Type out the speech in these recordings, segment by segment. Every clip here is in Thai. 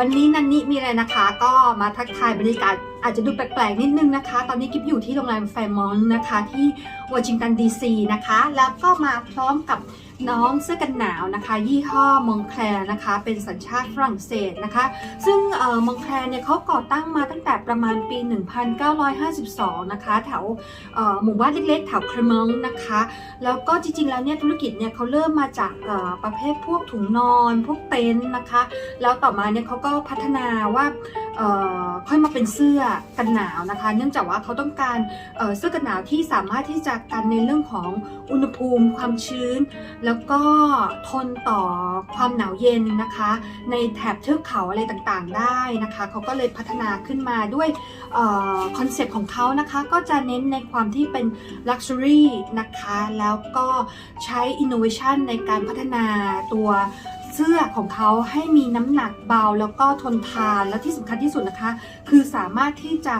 วันนี้นันนี่มีอะไรนะคะ ก็มาทักทายบรรยากาศอาจจะดูแปลกๆนิดนึงนะคะ ตอนนี้กิ๊บอยู่ที่โรงแรมแฟมอนนะคะ ที่วอชิงตันดีซีนะคะ แล้วก็มาพร้อมกับ น้องเสื้อกันหนาวนะคะ ยี่ห้อมองแคลนะคะ เป็นสัญชาติฝรั่งเศสนะคะ ซึ่งมองแคลเนี่ยเขาก่อตั้งมาตั้งแต่ประมาณปี 1952 นะคะ แถวหมู่บ้านเล็กๆ แถวครมงนะคะ แล้วก็จริงๆ แล้วเนี่ยธุรกิจเนี่ยเขาเริ่มมาจากประเภทพวกถุงนอน พวกเต็นท์นะคะ แล้วต่อมาเนี่ยเขาก็พัฒนาว่า ค่อยมาเป็นเสื้อกันหนาวนะคะ เนื่องจากว่าเขาต้องการเเสื้อกันหนาวที่สามารถที่จะกันในเรื่องของอุณหภูมิ ความชื้น แล้วก็ทนต่อความหนาวเย็นนะคะ ในแถบเทือกเขาอะไรต่างๆได้นะคะเขาก็เลยพัฒนาขึ้นมาด้วยคอนเซปต์ของเขานะคะก็จะเน้นในความที่เป็น Luxury นะคะ แล้วก็ใช้ Innovation ในการพัฒนาตัว เสื้อของเขาให้มีน้ำหนักเบาแล้วก็ทนทานและที่สำคัญที่สุดนะคะ คือสามารถที่จะ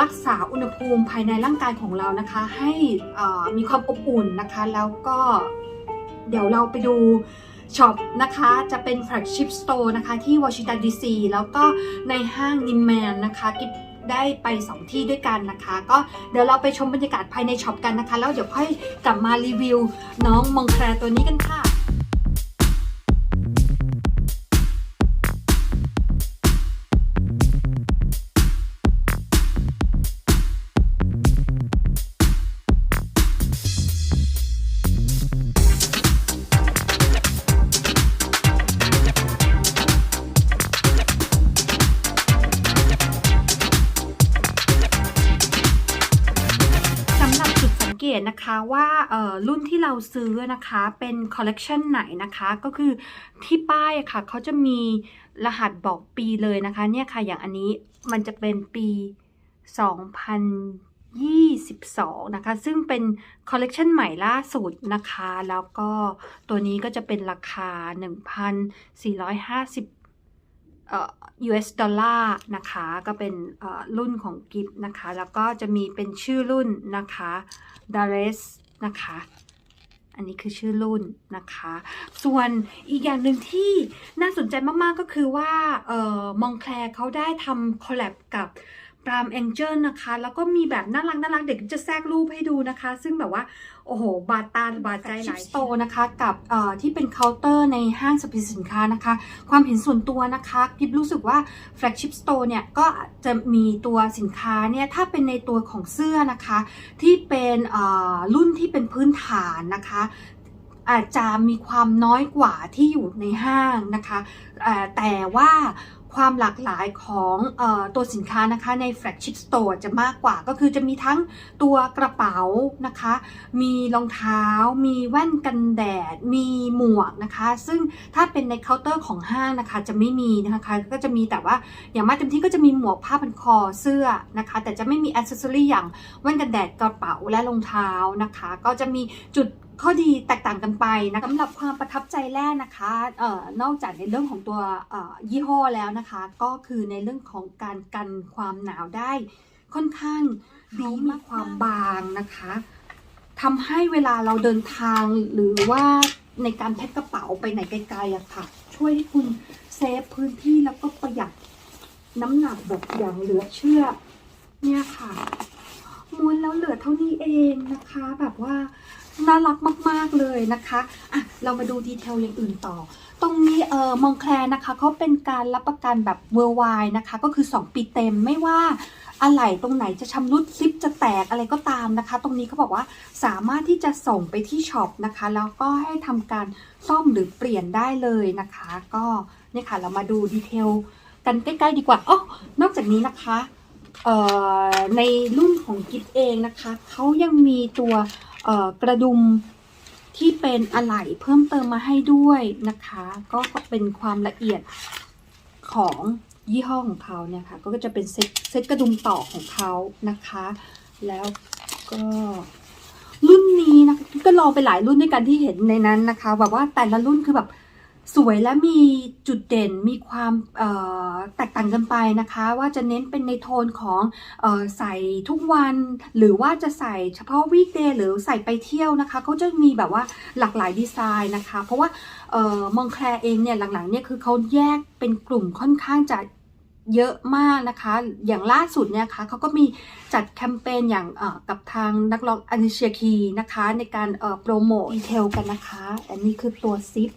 รักษาอุณหภูมิภายในร่างกายของเรานะคะ ให้มีความอบอุ่นนะคะ แล้วก็เดี๋ยวเราไปดูช็อปนะคะ จะเป็น flagship store นะคะที่วอชิงตันดีซีแล้วก็ในห้างนิมแมนนะคะกิ๊บได้ไป 2 ที่ด้วยกันนะคะ ก็เดี๋ยวเราไปชมบรรยากาศภายในช็อปกันนะคะ แล้วเดี๋ยวค่อยกลับมารีวิวน้องมองแครตัวนี้กันค่ะ เกตนะคะว่ารุ่นที่เราซื้อนะคะเป็นคอลเลกชันไหนนะคะก็คือที่ป้ายค่ะเขาจะมีรหัสบอกปีเลยนะคะเนี่ยค่ะอย่างอันนี้มันจะเป็นปี 2022 นะคะ ซึ่งเป็นคอลเลกชันใหม่ล่าสุดนะคะ แล้วก็ตัวนี้ก็จะเป็นราคา 1,450เอ่อ US ดอลลาร์นะคะ ก็เป็นรุ่นของกิฟนะคะ แล้วก็จะมีเป็นชื่อรุ่นนะคะ d a r e s นะคะ อันนี้คือชื่อรุ่นนะคะ ส่วนอีกอย่างหนึ่งที่น่าสนใจมาก ๆ ก็คือว่าเออมองแคลเขาได้ทำคอลแลบกับ ปรามแองเจิลนะคะ แล้วก็มีแบบน่ารักน่ารักเด็กจะแทรกรูปให้ดูนะคะ ซึ่งแบบว่า โอ้โห บาดตาบาดใจหลายโตนะคะ กับที่เป็นเคาน์เตอร์ในห้างสรรพสินค้านะคะ ความเห็นส่วนตัวนะคะกิบรู้สึกว่า flagship store เนี่ยก็จะมีตัวสินค้าเนี่ย ถ้าเป็นในตัวของเสื้อนะคะ ที่เป็นรุ่นที่เป็นพื้นฐานนะคะอาจจะมีความน้อยกว่าที่อยู่ในห้างนะคะ แต่ว่า ความหลากหลายของออตัวสินค้านะคะใน flagship store จะมากกว่าก็คือจะมีทั้งตัวกระเป๋านะคะ มีรองเท้า มีแว่นกันแดด มีหมวกนะคะ ซึ่งถ้าเป็นในเคาน์เตอร์ของห้างนะคะจะไม่มีนะคะก็จะมีแต่ว่าอย่างมากเต็มที่ก็จะมีหมวกผ้าพันคอเสื้อนะคะ แต่จะไม่มีอ c เซสซอรี่อย่างแว่นกันแดดกระเป๋าและรองเท้านะคะ ก็จะมีจุด ข้อดีแตกต่างกันไปนะสำหรับความประทับใจแรกนะคะเอ่อนอกจากในเรื่องของตัวเอ่อยี่ห้อแล้วนะคะ ก็คือในเรื่องของการกันความหนาวได้ ค่อนข้างดีมากความบางนะคะทำให้เวลาเราเดินทางหรือว่าในการแพ็คกระเป๋าไปไหนไกลๆอะค่ะ ช่วยให้คุณเซฟพื้นที่แล้วก็ประหยัดน้ำหนักแบบอย่างเหลือเชื่อ เนี่ยค่ะม้วนแล้วเหลือเท่านี้เองนะคะ แบบว่า น่ารักมากๆเลยนะคะอะเรามาดูดีเทลอย่างอื่นต่อ ตรงนี้เออมองแคลนะคะเขาเป็นการรับประกันแบบ worldwide นะคะ ก็คือ 2 ปีเต็มไม่ว่าอะไหล่ตรงไหนจะชำรุดซิปจะแตกอะไรก็ตามนะคะ ตรงนี้เขาบอกว่าสามารถที่จะส่งไปที่ช็อปนะคะ แล้วก็ให้ทำการซ่อมหรือเปลี่ยนได้เลยนะคะ ก็เนี่ยค่ะเรามาดูดีเทลกันใกล้ๆดีกว่าอ๋อนอกจากนี้นะคะเอ่อในรุ่นของกิฟเองนะคะเขายังมีตัว กระดุมที่เป็นอะไหล่เพิ่มเติมมาให้ด้วยนะคะ ก็เป็นความละเอียดของยี่ห้อของเขาเนี่ยค่ะ ก็จะเป็นเซ็ตเซ็ตกระดุมต่อของเขานะคะ แล้วก็รุ่นนี้นะคะก็ลองไปหลายรุ่นด้วยกันที่เห็นในนั้นนะคะ แบบว่าแต่ละรุ่นคือแบบ สวยและมีจุดเด่นมีความแตกต่างกันไปนะคะ ว่าจะเน้นเป็นในโทนของออใส่ทุกวัน หรือว่าจะใส่เฉพาะวีคเดย์หรือใส่ไปเที่ยวนะคะเขาจะมีแบบว่าหลากหลายดีไซน์นะคะ เพราะว่าอมองแคลเองเนี่ยหลังๆเนี่ยคือเขาแยกเป็นกลุ่มค่อนข้างจะเยอะมากนะคะ อย่างล่าสุดเนี่ยค่ะเขาก็มีจัดแคมเปญอย่างกับทางนักร้องอนิเชียคีนะคะ ในการโปรโมทดีเทลกันนะคะ อันนี้คือตัวซิป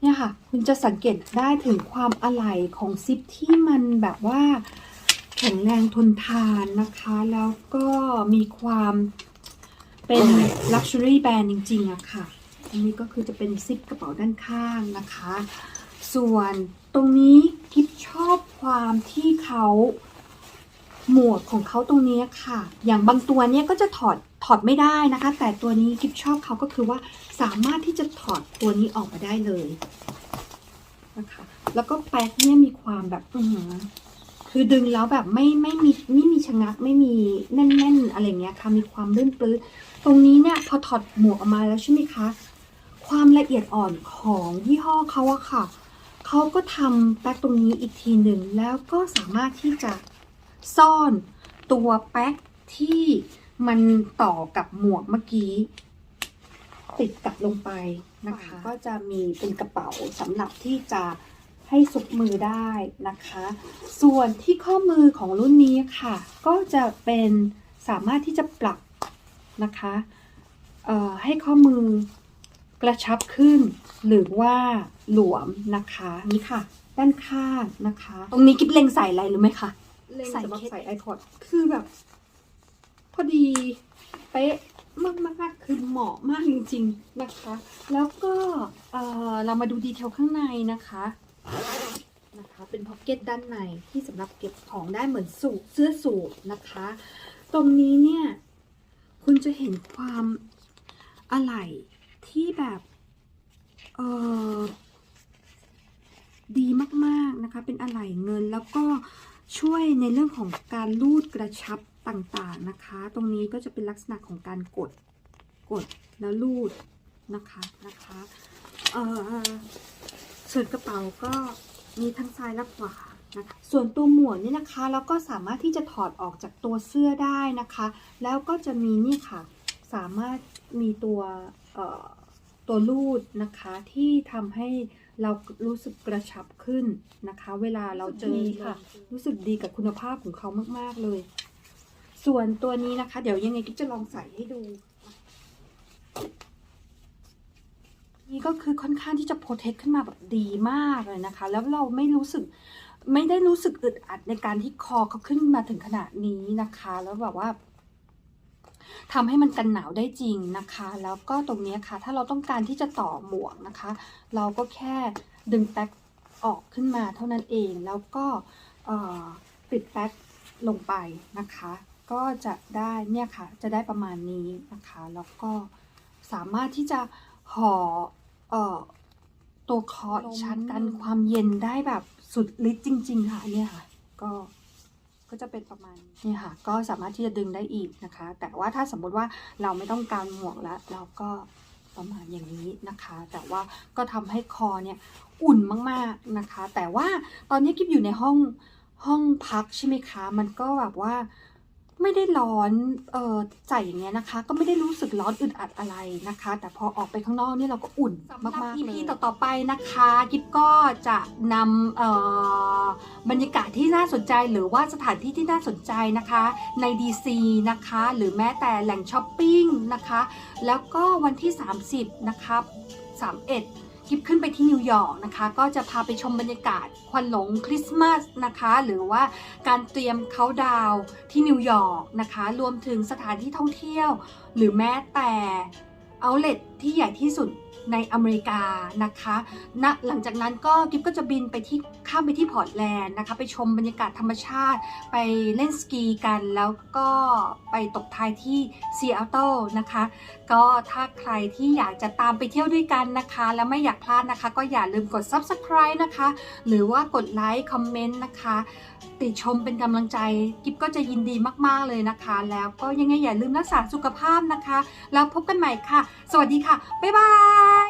เนี่ยค่ะ คุณจะสังเกตได้ถึงความอะไหล่ของซิปที่มันแบบว่าแข็งแรงทนทานนะคะ แล้วก็มีความเป็น Luxury Band จริงๆอะค่ะ อันนี้ก็คือจะเป็นซิปกระเป๋าด้านข้างนะคะ ส่วนตรงนี้กิฟชอบความที่เขา หมวกของเขาตรงนี้ค่ะ อย่างบางตัวเนี่ยก็จะถอดถอดไม่ได้นะคะ แต่ตัวนี้กิฟชอบเขาก็คือว่าสามารถที่จะถอดตัวนี้ออกมาได้เลยนะคะแล้วก็แป๊กเนี่ยมีความแบบอือหือคือดึงแล้วแบบไม่ไม่มีไม่มีชะงักไม่มีแน่น ๆ อะไรเงี้ยค่ะมีความลื่นปลื้ดตรงนี้เนี่ยพอถอดหมวกออกมาแล้วใช่ไหมคะ ความละเอียดอ่อนของยี่ห้อเขาอะค่ะเขาก็ทำแป๊กตรงนี้อีกทีหนึ่งแล้วก็สามารถที่จะ ซ่อนตัวแป๊กที่มันต่อกับหมวกเมื่อกี้ ติดกลับลงไปนะคะ ก็จะมีเป็นกระเป๋าสำหรับที่จะให้ซุกมือได้นะคะ ส่วนที่ข้อมือของรุ่นนี้ค่ะ ก็จะเป็นสามารถที่จะปรับนะคะเอ่อให้ข้อมือกระชับขึ้น หรือว่าหลวมนะคะนี่ค่ะ ด้านข้างนะคะ ตรงนี้กิ๊บเล็งใส่อะไรรู้ไหมคะ เล็งใส่สำหรับเคสใส่ iPod คือแบบ พอดีเป๊ะมากมากๆคือเหมาะมากจริง ๆนะคะ แล้วก็เอ่อเรามาดูดีเทลข้างในนะคะนะคะ เป็นพ็อกเก็ตด้านในที่สำหรับเก็บของได้เหมือนสูทเสื้อสูทนะคะ ตรงนี้เนี่ย คุณจะเห็นความอะไหล่ที่แบบเออดีมากๆนะคะ เป็นอะไหล่เงินแล้วก็ ช่วยในเรื่องของการลูดกระชับต่างๆนะคะ ตรงนี้ก็จะเป็นลักษณะของการกด กดแล้วลูดนะคะนะคะเอ่อส่วนกระเป๋าก็มีทั้งซ้ายและขวานะคะส่วนตัวหมวกนี่นะคะเราก็สามารถที่จะถอดออกจากตัวเสื้อได้นะคะ แล้วก็จะมีนี่ค่ะ สามารถมีตัวเอ่อตัวลูดนะคะที่ทำให้ เรารู้สึกกระชับขึ้นนะคะ เวลาเราเจอค่ะ รู้สึกดีกับคุณภาพของเขามาก ๆเลย ส่วนตัวนี้นะคะ เดี๋ยวยังไงกิ๊บจะลองใส่ให้ดู นี่ก็คือค่อนข้างที่จะโปรเทคขึ้นมาแบบดีมากเลยนะคะ แล้วเราไม่รู้สึกไม่ได้รู้สึกอึดอัดในการที่คอเขาขึ้นมาถึงขนาดนี้นะคะ แล้วแบบว่า ทำให้มันกันหนาวได้จริงนะคะ แล้วก็ตรงนี้ค่ะ ถ้าเราต้องการที่จะต่อหมวกนะคะ เราก็แค่ดึงแป๊กออกขึ้นมาเท่านั้นเอง แล้วก็เอ่อปิดแป๊กลงไปนะคะ ก็จะได้เนี่ยค่ะ จะได้ประมาณนี้นะคะ แล้วก็สามารถที่จะห่อเอ่อตัวคออีกชั้นกันความเย็นได้แบบสุดฤทธิ์จริง ๆ ค่ะเนี่ยค่ะ ก็ ก็จะเป็นประมาณนี้ค่ะ ก็สามารถที่จะดึงได้อีกนะคะ แต่ว่าถ้าสมมติว่าเราไม่ต้องการหมวกแล้วเราก็ประมาณอย่างนี้นะคะ แต่ว่าก็ทำให้คอเนี่ยอุ่นมากๆนะคะ แต่ว่าตอนนี้กิ๊บอยู่ในห้องห้องพักใช่ไหมคะ มันก็แบบว่า ไม่ได้ร้อนเออใส่อย่างเงี้ยนะคะ ก็ไม่ได้รู้สึกร้อนอึดอัดอะไรนะคะ แต่พอออกไปข้างนอกเนี่ยเราก็อุ่นมากๆเลย EP ต่อๆไปนะคะกิ๊บก็จะนำเอ่อบรรยากาศที่น่าสนใจหรือว่าสถานที่ที่น่าสนใจนะคะ ใน DC นะคะ หรือแม้แต่แหล่งช้อปปิ้งนะคะ แล้วก็วันที่ 30 นะคะ 31 กิปขึ้นไปที่นิวยอร์กนะคะ ก็จะพาไปชมบรรยากาศควันหลงคริสต์มาสนะคะ หรือว่าการเตรียมเขาดาวที่นิวยอร์กนะคะ รวมถึงสถานที่ท่องเที่ยว หรือแม้แต่เอาเลทที่ใหญ่ที่สุด ในอเมริกานะคะณหลังจากนั้นก็กิฟก็จะบินไปที่ข้ามไปที่พอร์ตแลนด์นะคะ ไปชมบรรยากาศธรรมชาติ ไปเล่นสกีกัน แล้วก็ไปตกท้ายที่ซีแอตเทิลนะคะ ก็ถ้าใครที่อยากจะตามไปเที่ยวด้วยกันนะคะ แล้วไม่อยากพลาดนะคะ ก็อย่าลืมกด Subscribe นะคะ หรือว่ากดไลค์คอมเมนต์นะคะ ติชมเป็นกำลังใจกิฟก็จะยินดีมากๆเลยนะคะ แล้วก็ยังไงอย่าลืมรักษาสุขภาพนะคะ แล้วพบกันใหม่ค่ะ สวัสดีค่ะ บ๊ายบาย